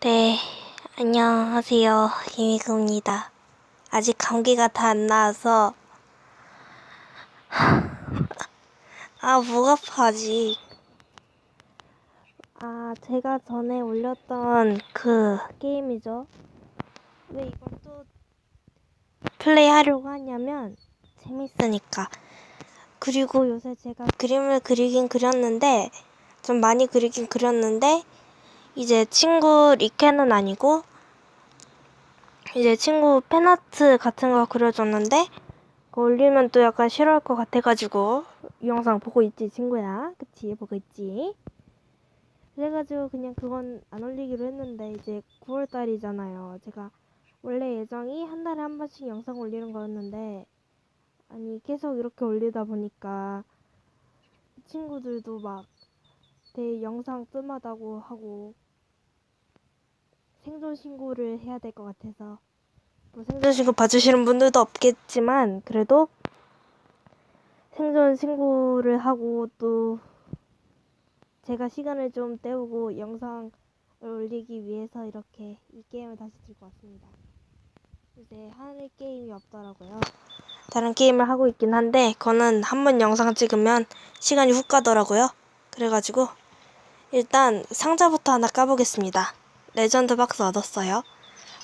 네, 안녕하세요. 김희구입니다. 아직 감기가 다 안 나와서, 아, 목 아파, 아직. 아, 제가 전에 올렸던 그 게임이죠. 왜 이걸 또 플레이 하려고 하냐면, 재밌으니까. 그리고 요새 제가 그림을 그리긴 그렸는데, 좀 많이 그리긴 그렸는데, 이제 친구 리케는 아니고 이제 친구 팬아트 같은 거 그려줬는데 그거 올리면 또 약간 싫어할 것 같아가지고 이 영상 보고 있지 친구야. 그치? 보고 있지? 그래가지고 그냥 그건 안 올리기로 했는데 이제 9월달이잖아요. 제가 원래 예정이 한 달에 한 번씩 영상 올리는 거였는데 아니 계속 이렇게 올리다 보니까 친구들도 막 내 영상 뜸하다고 하고 생존 신고를 해야 될 것 같아서 뭐 생존 신고 봐주시는 분들도 없겠지만 그래도 생존 신고를 하고 또 제가 시간을 좀 때우고 영상을 올리기 위해서 이렇게 이 게임을 다시 들고 왔습니다. 요새 하늘 게임이 없더라고요. 다른 게임을 하고 있긴 한데 그거는 한 번 영상 찍으면 시간이 훅 가더라고요. 그래가지고 일단 상자부터 하나 까보겠습니다. 레전드 박스 얻었어요.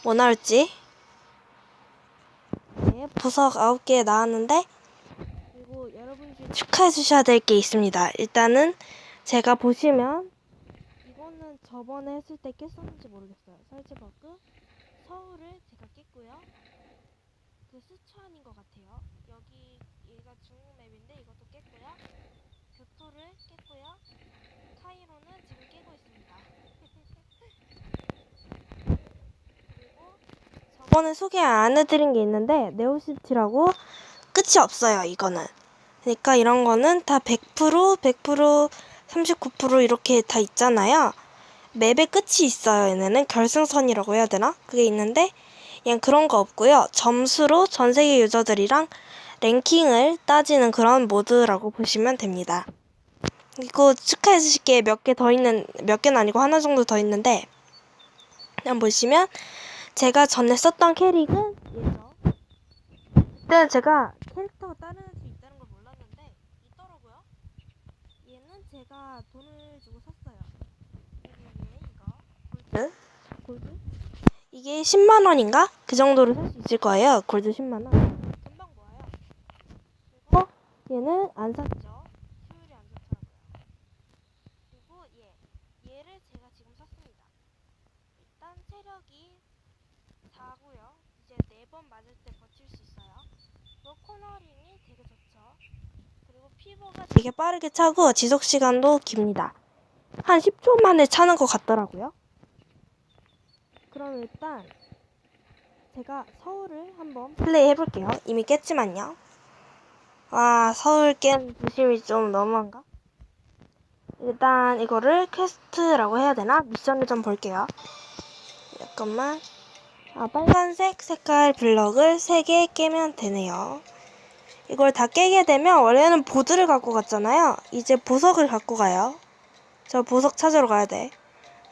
뭐 나올지? 네, 보석 9개 나왔는데 그리고 여러분들 축하해 주셔야 될 게 있습니다. 일단은 제가 보시면 이거는 저번에 했을 때 깼었는지 모르겠어요. 설치 버그 서울을 제가 깼고요. 그 스촨인 것 같아요. 여기 얘가 중국 맵인데 이것도 깼고요. 교토를 깼고요. 카이로는 지금 깨고 있습니다. 그리고 저번에 소개 안 해드린 게 있는데 네오시티라고 끝이 없어요. 이거는. 그러니까 이런 거는 다 100%, 100%, 39% 이렇게 다 있잖아요. 맵의 끝이 있어요. 얘네는 결승선이라고 해야 되나? 그게 있는데 얘는 그런 거 없고요. 점수로 전 세계 유저들이랑 랭킹을 따지는 그런 모드라고 보시면 됩니다. 이거 축하해 주실 게 몇 개 더 있는 몇 개는 아니고 하나 정도 더 있는데 한번 보시면 제가 전에 썼던 캐릭은 얘죠. 그때는 제가 캐릭터가 다른 애도 있다는 걸 몰랐는데 있더라고요. 얘는 제가 돈을 주고 샀어요. 이거 골드 골드 이게 10만 원인가 그 정도로 살 수 있을 거예요. 골드 10만 원. 금방 모아요. 그리고 얘는 안 샀죠. 효율이 안 좋더라고요. 그리고 얘 얘를 제가 지금 샀습니다. 일단 체력이 4고요. 이제 네 번 맞을 때 버틸 수 있어요. 그리고 코너링이 되게 좋죠. 그리고 피버가 되게 빠르게 차고 지속 시간도 깁니다. 한 10초 만에 차는 것 같더라고요. 그럼 일단 제가 서울을 한번 플레이 해볼게요. 이미 깼지만요. 와 서울 깬 부심이 좀 너무한가? 일단 이거를 퀘스트라고 해야 되나? 미션을 좀 볼게요. 잠깐만. 아, 빨간색 색깔 블럭을 3개 깨면 되네요. 이걸 다 깨게 되면 원래는 보드를 갖고 갔잖아요. 이제 보석을 갖고 가요. 저 보석 찾으러 가야 돼.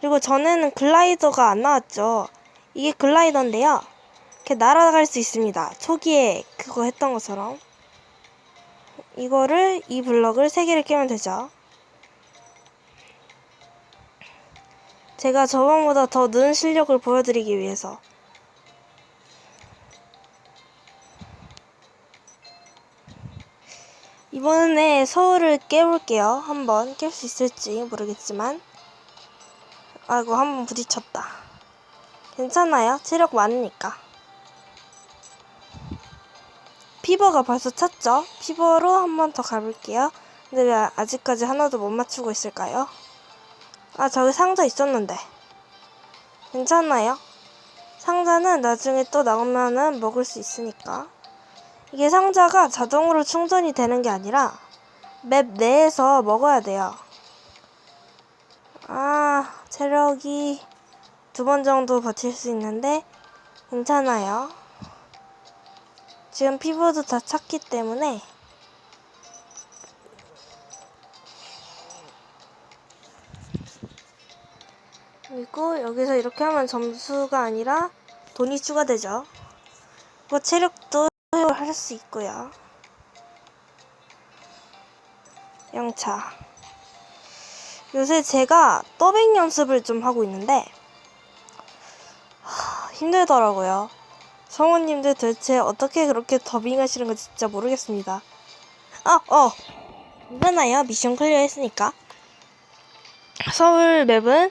그리고 전에는 글라이더가 안 나왔죠. 이게 글라이더인데요. 이렇게 날아갈 수 있습니다. 초기에 그거 했던 것처럼. 이거를 이 블럭을 3개를 깨면 되죠. 제가 저번보다 더 느은 실력을 보여드리기 위해서 이번에 서울을 깨볼게요. 한번 깰 수 있을지 모르겠지만 아이고 한번 부딪혔다. 괜찮아요. 체력 많으니까. 피버가 벌써 찼죠? 피버로 한 번 더 가볼게요. 근데 왜 아직까지 하나도 못 맞추고 있을까요? 아, 저기 상자 있었는데. 괜찮아요. 상자는 나중에 또 나오면은 먹을 수 있으니까. 이게 상자가 자동으로 충전이 되는 게 아니라 맵 내에서 먹어야 돼요. 아, 체력이 두 번 정도 버틸 수 있는데 괜찮아요. 지금 피부도 다 찼기 때문에 그리고 여기서 이렇게 하면 점수가 아니라 돈이 추가되죠. 뭐 체력도 회복을 할 수 있고요. 영차. 요새 제가 더빙 연습을 좀 하고 있는데 하, 힘들더라고요. 성우님들 도대체 어떻게 그렇게 더빙 하시는 건지 진짜 모르겠습니다. 아, 어. 괜찮아요. 미션 클리어 했으니까. 서울 맵은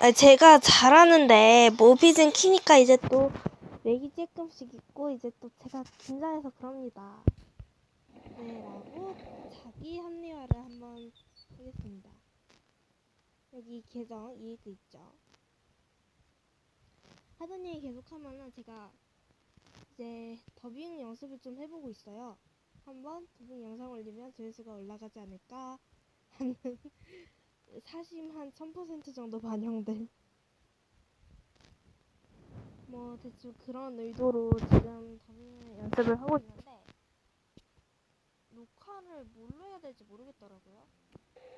아, 제가 잘하는데 모비즌 키니까 이제 또 렉이 조금씩 있고 이제 또 제가 긴장해서 그럽니다. 네, 라고 자기 합리화를 한번 하겠습니다. 여기 계정 이익도 있죠. 하던 얘기 계속하면은 제가 이제 더빙 연습을 좀 해보고 있어요. 한번 더빙 영상 올리면 조회수가 올라가지 않을까 하는 사심 한 1000% 정도 반영된 뭐 대충 그런 의도로 지금 더빙 연습을 하고 있는데 녹화를 뭘로 해야 될지 모르겠더라고요.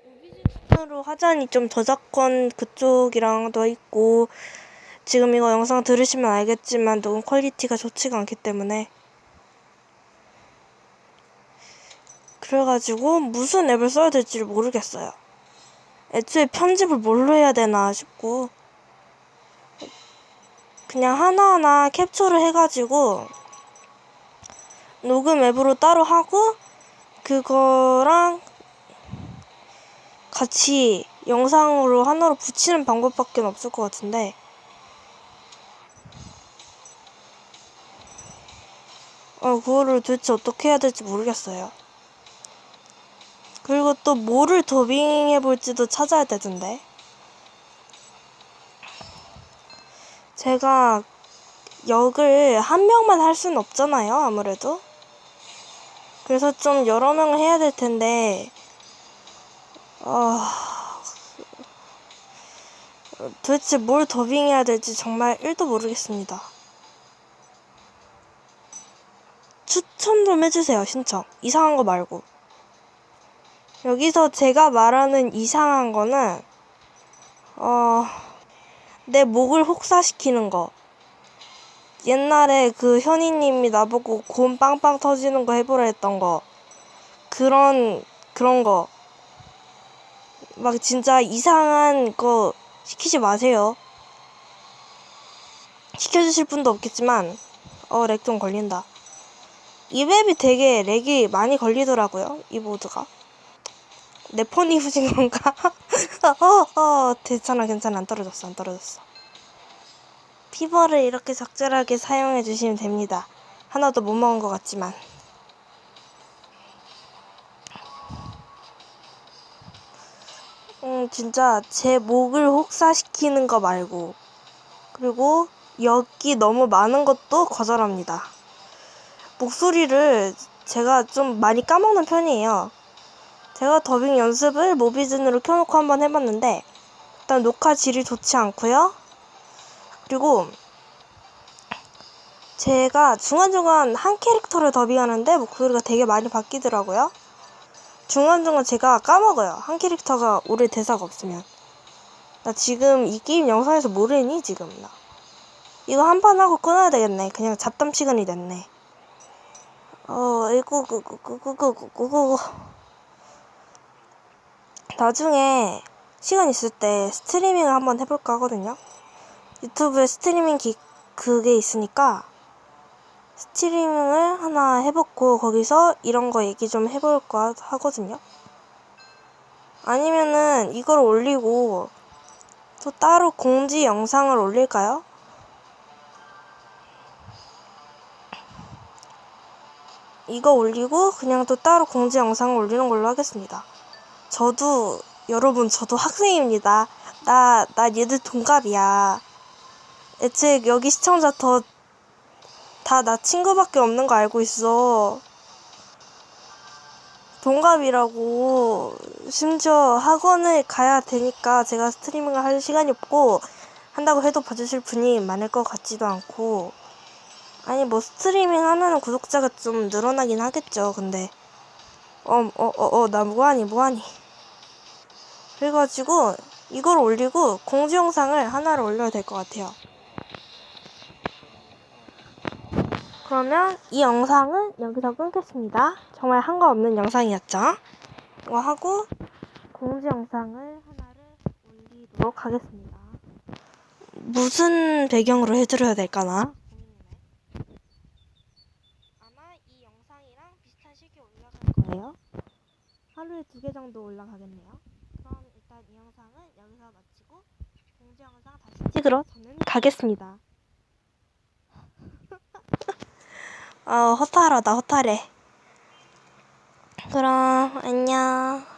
오비지으로 하자니 좀 저작권 그쪽이랑도 있고 지금 이거 영상 들으시면 알겠지만 녹음 퀄리티가 좋지가 않기 때문에 그래가지고 무슨 앱을 써야 될지를 모르겠어요. 애초에 편집을 뭘로 해야 되나 싶고 그냥 하나하나 캡처를 해가지고 녹음 앱으로 따로 하고 그거랑 같이 영상으로 하나로 붙이는 방법밖에 없을 것 같은데 어 그거를 도대체 어떻게 해야 될지 모르겠어요. 그리고 또 뭐를 더빙해 볼지도 찾아야 되던데. 제가 역을 한 명만 할 수는 없잖아요, 아무래도. 그래서 좀 여러 명을 해야 될 텐데, 어, 도대체 뭘 더빙해야 될지 정말 1도 모르겠습니다. 추천 좀 해주세요, 신청. 이상한 거 말고. 여기서 제가 말하는 이상한 거는, 어, 내 목을 혹사시키는 거. 옛날에 그 현이님이 나보고 곰 빵빵 터지는 거 해보라 했던 거. 그런, 그런 거. 막 진짜 이상한 거 시키지 마세요. 시켜주실 분도 없겠지만, 어, 렉 좀 걸린다. 이 맵이 되게 렉이 많이 걸리더라고요, 이 모드가. 내 폰이 후진 건가? 어, 어, 괜찮아, 괜찮아. 안 떨어졌어, 안 떨어졌어. 피버를 이렇게 적절하게 사용해 주시면 됩니다. 하나도 못 먹은 것 같지만. 음, 진짜 제 목을 혹사시키는 거 말고. 그리고 역이 너무 많은 것도 거절합니다. 목소리를 제가 좀 많이 까먹는 편이에요. 제가 더빙 연습을 모비즌으로 켜놓고 한번 해봤는데 일단 녹화 질이 좋지 않고요. 그리고 제가 중간중간 한 캐릭터를 더빙하는데 목소리가 되게 많이 바뀌더라고요. 중간중간 제가 까먹어요. 한 캐릭터가 오래 대사가 없으면. 나 지금 이 게임 영상에서 뭐래니 지금 나. 이거 한 판 하고 끊어야 되겠네. 그냥 잡담 시간이 됐네. 어, 이거 그그그그그그그 나중에 시간 있을 때 스트리밍을 한번 해볼까 하거든요. 유튜브에 스트리밍 기, 그게 있으니까 스트리밍을 하나 해보고 거기서 이런 거 얘기 좀 해볼까 하거든요. 아니면은 이걸 올리고 또 따로 공지 영상을 올릴까요? 이거 올리고 그냥 또 따로 공지 영상을 올리는 걸로 하겠습니다. 저도 여러분 저도 학생입니다. 나 나 얘들 동갑이야. 애초에 여기 시청자 더 다 나 친구밖에 없는 거 알고 있어. 동갑이라고 심지어 학원을 가야 되니까 제가 스트리밍을 할 시간이 없고 한다고 해도 봐주실 분이 많을 것 같지도 않고 아니 뭐 스트리밍 하면은 구독자가 좀 늘어나긴 하겠죠 근데 어 어 어 어 나 뭐하니 뭐하니 그래가지고 이걸 올리고 공지 영상을 하나를 올려야 될 것 같아요. 그러면 이 영상은 여기서 끊겠습니다. 정말 한 거 없는 영상이었죠? 이거 하고 공지 영상을 하나를 올리도록 하겠습니다. 무슨 배경으로 해드려야 될까나? 아마 이 영상이랑 비슷한 시기에 올라갈 거예요. 하루에 두 개 정도 올라가겠네요. 일단 이 영상은 여기서 마치고 공지 영상 다시 찍으러 저는 가겠습니다. 어, 허탈하다, 허탈해. 그럼, 안녕.